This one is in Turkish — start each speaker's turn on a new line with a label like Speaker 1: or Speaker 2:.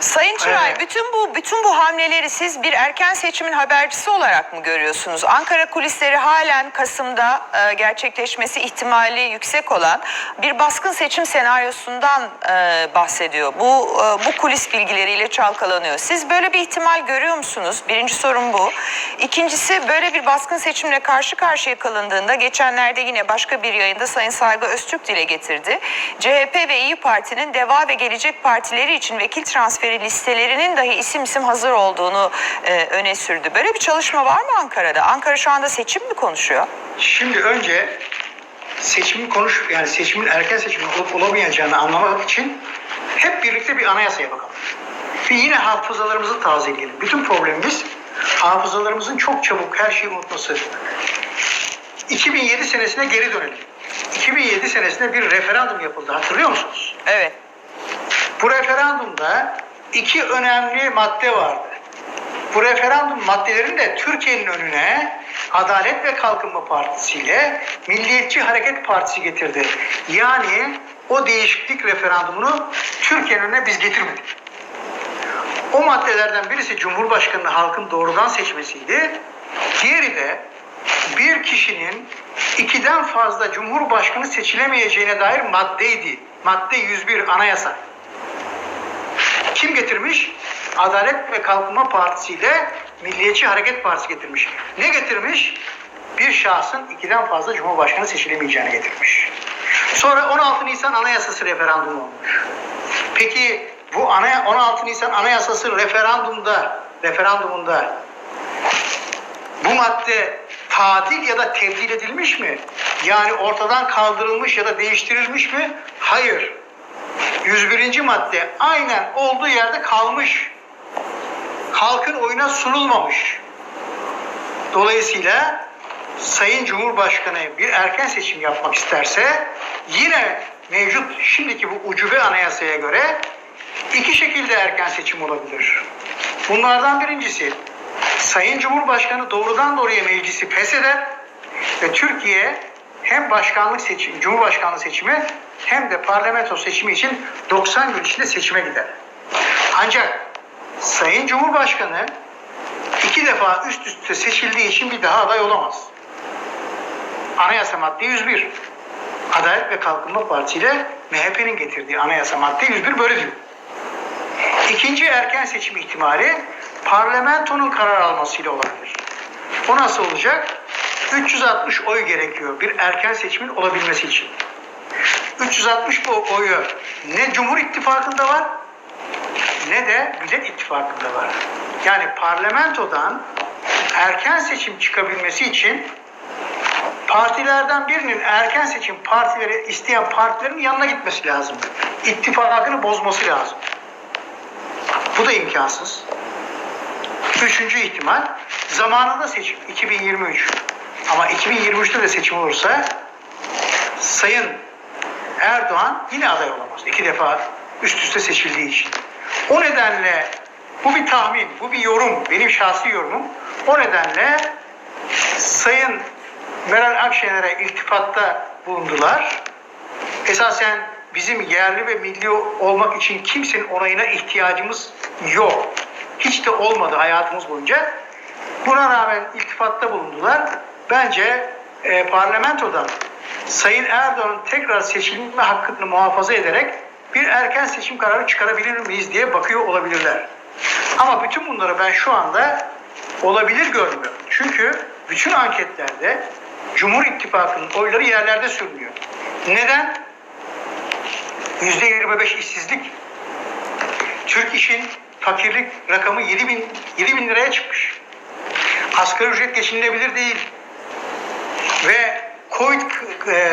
Speaker 1: Sayın Çıray,
Speaker 2: Evet.
Speaker 1: bütün bu bütün bu hamleleri siz bir erken seçimin habercisi olarak mı görüyorsunuz? Ankara kulisleri halen Kasım'da e, gerçekleşmesi ihtimali yüksek olan bir baskın seçim senaryosundan e, bahsediyor. Bu e, bu kulis bilgileriyle çalkalanıyor. Siz böyle bir ihtimal görüyor musunuz? Birinci sorum bu. İkincisi böyle bir baskın seçimle karşı karşıya kalındığında geçenlerde yine başka bir yayında Sayın Saygı Öztürk dile getirdi. CHP ve İyi Parti'nin Deva ve Gelecek Partileri için vekil transferi listelerinin dahi isim isim hazır olduğunu e, öne sürdü. Böyle bir çalışma var mı Ankara'da? Ankara şu anda seçim mi konuşuyor?
Speaker 2: Şimdi önce seçimin konuş yani seçimin erken seçimin olup olamayacağını anlamak için hep birlikte bir anayasaya bakalım. Ve yine hafızalarımızı tazeleyelim. Bütün problemimiz hafızalarımızın çok çabuk her şeyi unutması. 2007 senesine geri dönelim. 2007 senesinde bir referandum yapıldı. Hatırlıyor musunuz?
Speaker 1: Evet.
Speaker 2: Bu referandumda iki önemli madde vardı. Bu referandum maddelerini de Türkiye'nin önüne Adalet ve Kalkınma Partisi ile Milliyetçi Hareket Partisi getirdi. Yani o değişiklik referandumunu Türkiye'nin önüne biz getirmedik. O maddelerden birisi Cumhurbaşkanı'nı halkın doğrudan seçmesiydi. Diğeri de bir kişinin ikiden fazla Cumhurbaşkanı seçilemeyeceğine dair maddeydi. Madde 101 anayasa. Kim getirmiş? Adalet ve Kalkınma Partisi ile Milliyetçi Hareket Partisi getirmiş. Ne getirmiş? Bir şahsın ikiden fazla Cumhurbaşkanı seçilemeyeceğini getirmiş. Sonra 16 Nisan Anayasası referandumu olmuş. Peki bu ana 16 Nisan Anayasası referandumda referandumunda bu madde tadil ya da tebdil edilmiş mi? Yani ortadan kaldırılmış ya da değiştirilmiş mi? Hayır. 101. madde aynen olduğu yerde kalmış. Halkın oyuna sunulmamış. Dolayısıyla Sayın Cumhurbaşkanı bir erken seçim yapmak isterse yine mevcut şimdiki bu ucube anayasaya göre iki şekilde erken seçim olabilir. Bunlardan birincisi Sayın Cumhurbaşkanı doğrudan doğruya meclisi fesheder ve Türkiye hem başkanlık seçimi, Cumhurbaşkanlığı seçimi hem de parlamento seçimi için 90 gün içinde seçime gider. Ancak Sayın Cumhurbaşkanı iki defa üst üste seçildiği için bir daha aday olamaz. Anayasa madde 101. Adalet ve Kalkınma Partisi ile MHP'nin getirdiği anayasa madde 101 böyle diyor. İkinci erken seçim ihtimali parlamentonun karar almasıyla olabilir. O nasıl olacak? 360 oy gerekiyor bir erken seçimin olabilmesi için. 360 bu oyu ne Cumhur İttifakı'nda var ne de Millet İttifakı'nda var. Yani parlamentodan erken seçim çıkabilmesi için partilerden birinin erken seçim partileri isteyen partilerin yanına gitmesi lazım. İttifakını bozması lazım. Bu da imkansız. Üçüncü ihtimal zamanında seçim 2023. Ama 2023'te de seçim olursa Sayın Erdoğan yine aday olamaz. İki defa üst üste seçildiği için. O nedenle bu bir tahmin, bu bir yorum, benim şahsi yorumum. O nedenle Sayın Meral Akşener'e iltifatta bulundular. Esasen bizim yerli ve milli olmak için kimsenin onayına ihtiyacımız yok. Hiç de olmadı hayatımız boyunca. Buna rağmen iltifatta bulundular. Bence e, parlamentodan Sayın Erdoğan'ın tekrar seçilme hakkını muhafaza ederek bir erken seçim kararı çıkarabilir miyiz diye bakıyor olabilirler. Ama bütün bunları ben şu anda olabilir görmüyorum. Çünkü bütün anketlerde Cumhur İttifakı'nın oyları yerlerde sürünüyor. Neden? %25 işsizlik. Türk İş'in fakirlik rakamı 7 bin, 7 bin liraya çıkmış. Asgari ücret geçinilebilir değil. Ve Covid e,